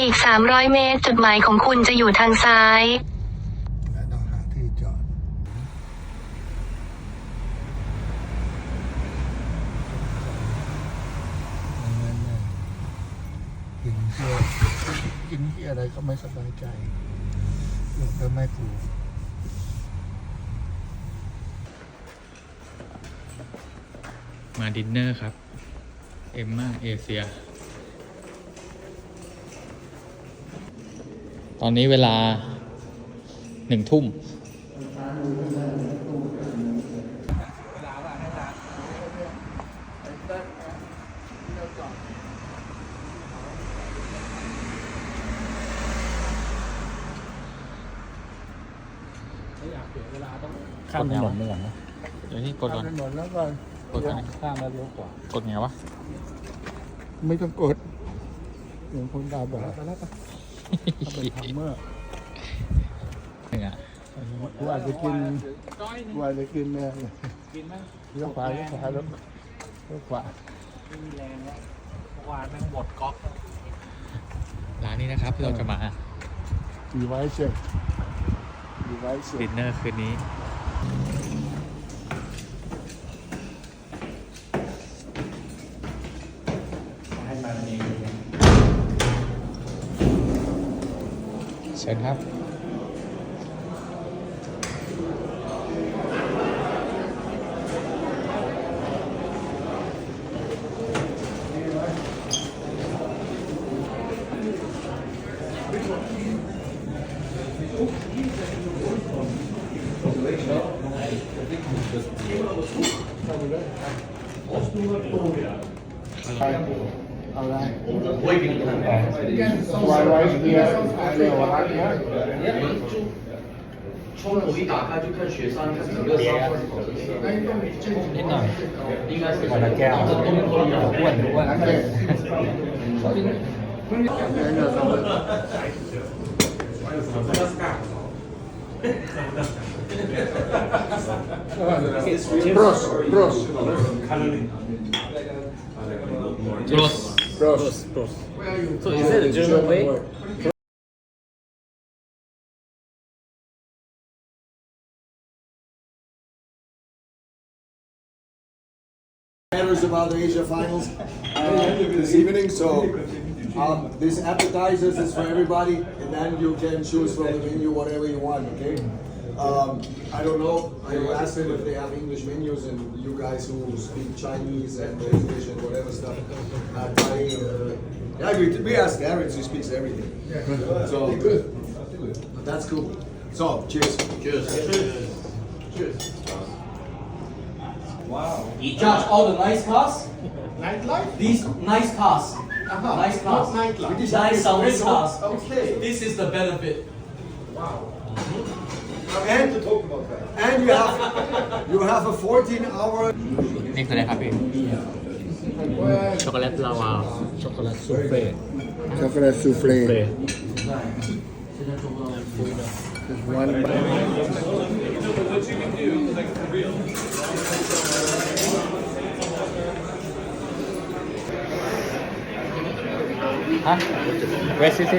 อีก 300 เมตร จุดหมายของคุณจะอยู่ทางซ้ายแต่ต้องหาที่จอดดังนั้นเนี่ยกินเที่ยวกินที่อะไรก็ไม่สบายใจอยู่ก็ไม่ถูกมาดินเนอร์ครับ เอ็มมาเอเชีย ตอนนี้เวลาหนึ่งทุ่มข้ามถนนไปก่อนนะเดี๋ยวนี้กดก่อนถนนแล้วก็กดก่อนนะข้ามแล้วเลี้ยวขวากดไงวะ ไม่ต้องกดเหมือนคนตาบอดไปแล้วไป ถ้าเป็นทัมเมอร์หนึ่งอะกูอาจจะกินกูอาจจะกินเนี่ยกินไหมเลี้ยวขวาเลี้ยวขวาแล้วเลี้ยวขวาไม่มีแรงแล้วเมื่อวานแม่งหมดก๊อกร้านนี้นะครับที่เราจะมาดีไว้เช็คดีไว้เช็ดิคนเนอร์คืนนี้ ให้มันเอง เชิญครับเอ 好的。我已看了。Y Y，我？窗口一打开就看雪山，看整个山。哪！应该是我的家。我的东坡呀，我的我的。小心。Bros, bros, bros. อ้วนร้านเด็กบรอสบรอสโรสบรอส So is it a German way? matters about the Asia Finals uh, this evening. So um, this appetizers is for everybody, and then you can choose from the menu whatever you want. Okay. Um, I don't know. I will ask them if they have English menus, and you guys who speak Chinese and English and whatever stuff, uh, Thai. Uh, yeah, we, we ask Aaron. He speaks everything. So but that's cool. So cheers. Cheers. Cheers. Wow. You judge all the nice cars. Nightlife. These nice cars. Nice cars. nightlife? Nice sounding cars. Okay. This is the benefit. And and you have you have a 14 hour นี่คืออะไรครับพี่ช็อกโกแลตลาวาช็อกโกแลตซูเฟ่ช็อกโกแลตซูเฟ่เฟ่วันฮะเวสซิซิ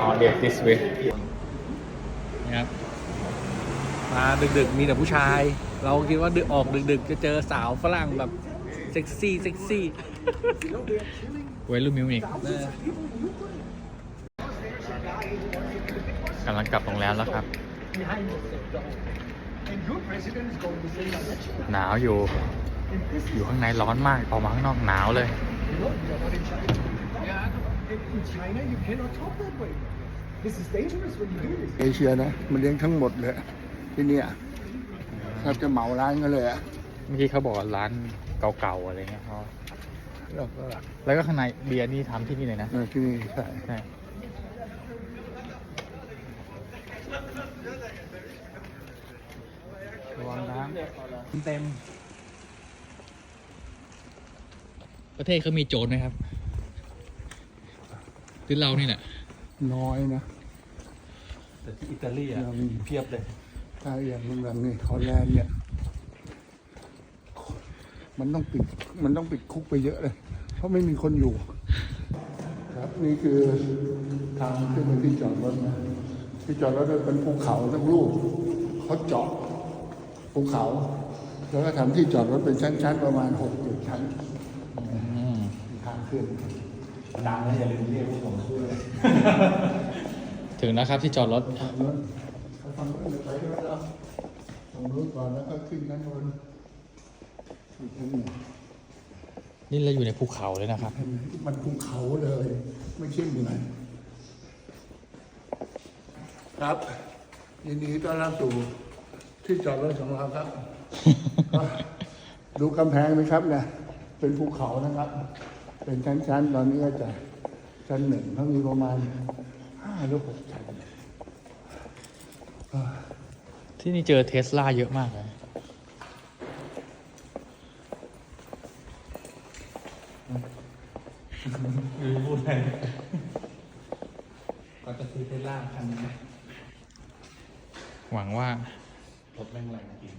อ๋อเด็ก this way นะครับมาดึกๆ มีแต่ผู้ชาย เราคิดว่าดึกออกดึกๆ จะเจอสาวฝรั่งแบบ เซ็กซี่เซ็กซี่ไวรุ่นมิวนิกเออกำลังกลับโรงแรมแล้วครับ หนาวอยู่ อยู่ข้างในร้อนมากออกมาข้างนอกหนาวเลย เอเชียนะ มันเลี้ยงทั้งหมดเลย ที่เนี่ยแทบจะเหมาร้านกันเลยอะเมื่อกี้เขาบอกว่าร้านเก่าๆอะไรเงี้ยเขาแล้วก็แล้วก็ข้างในเบียร์นี่ทำที่นี่เลยนะ เออที่นี่ใช่ใช่ระวังน้เต็มำ ประเทศเขามีโจรไหมครับหรือเรานี่แหละน้อยนะ แต่ที่อิตาลีอะยังเพียบเลยถ้าอย่างโรงแรมนี่ฮอลแลนด์เนี่ย มันต้องปิดมันต้องปิดคุกไปเยอะเลย เพราะไม่มีคนอยู่ ครับนี่คือทางขึ้นไปที่จอดรถนะที่จอดรถเป็นภูเขาทั้งลูกเขาเจาะภูเขา แล้วก็ทำที่จอดรถเป็นชั้น ๆ ประมาณหกเจ็ดชั้น มีทางขึ้นดังนะอย่าลืมเรียกพวกผมด้วยถึงแล้วครับที่จอดรถทางนู้นเขาทำนู้นไปด้วยแล้วตรงนู้นก่อนแล้วก็ขึ้นชั้นบนอีกชั้นหนึ่งนี่เราอยู่ในภูเขาเลยนะครับ มันภูเขาเลย ไม่ใช่เหมือนครับ ยินดีต้อนรับสู่ที่จอดรถของเราครับ ดูกำแพงไหมครับเนี่ย เป็นภูเขานะครับ เป็นชั้นๆ ตอนนี้ก็จะชั้นหนึ่งเขามีประมาณห้าหรือหกชั้นที่นี่เจอเทสลาเยอะมากเลยพูดอะไรก็จะซื้อเทสลาคันนี้หวังว่ารถแม่งแรงจริง